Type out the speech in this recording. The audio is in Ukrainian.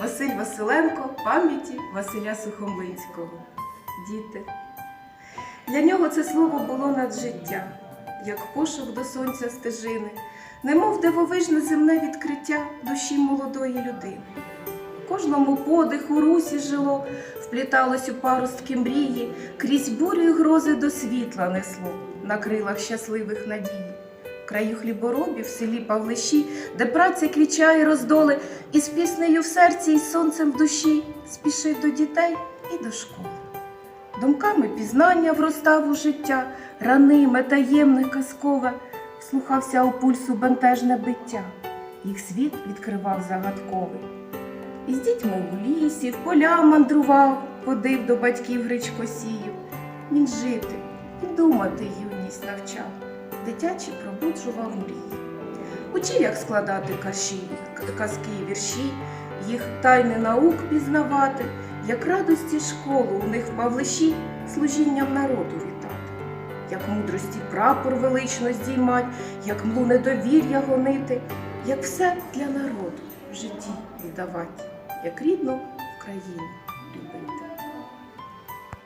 Василь Василенко пам'яті Василя Сухомлинського. Діти. Для нього це слово було наджиття, як пошук до сонця стежини, немов дивовижне земне відкриття душі молодої людини. Кожному подиху русі жило, впліталось у паростки мрії, крізь бурю й грози до світла несло на крилах щасливих надій. В краю хліборобів в селі Павлиші, де праця квічає роздоли, і з піснею в серці, і з сонцем в душі спішив до дітей і до школи. Думками пізнання вростав у життя, раниме, таємне, казкове, слухався у пульсу бентежне биття, їх світ відкривав загадковий. І з дітьми у лісі, в поля мандрував, ходив до батьків гречкосію. Він жити і думати юність навчав, дитячі пробуджував мрії. Учив, як складати каші, к- казки і вірші, їх тайни наук пізнавати, як радості школу у них в Павлиші служінням народу вітати, як мудрості прапор велично здіймать, як млу недовір'я гонити, як все для народу в житті віддавати, як рідну Україну.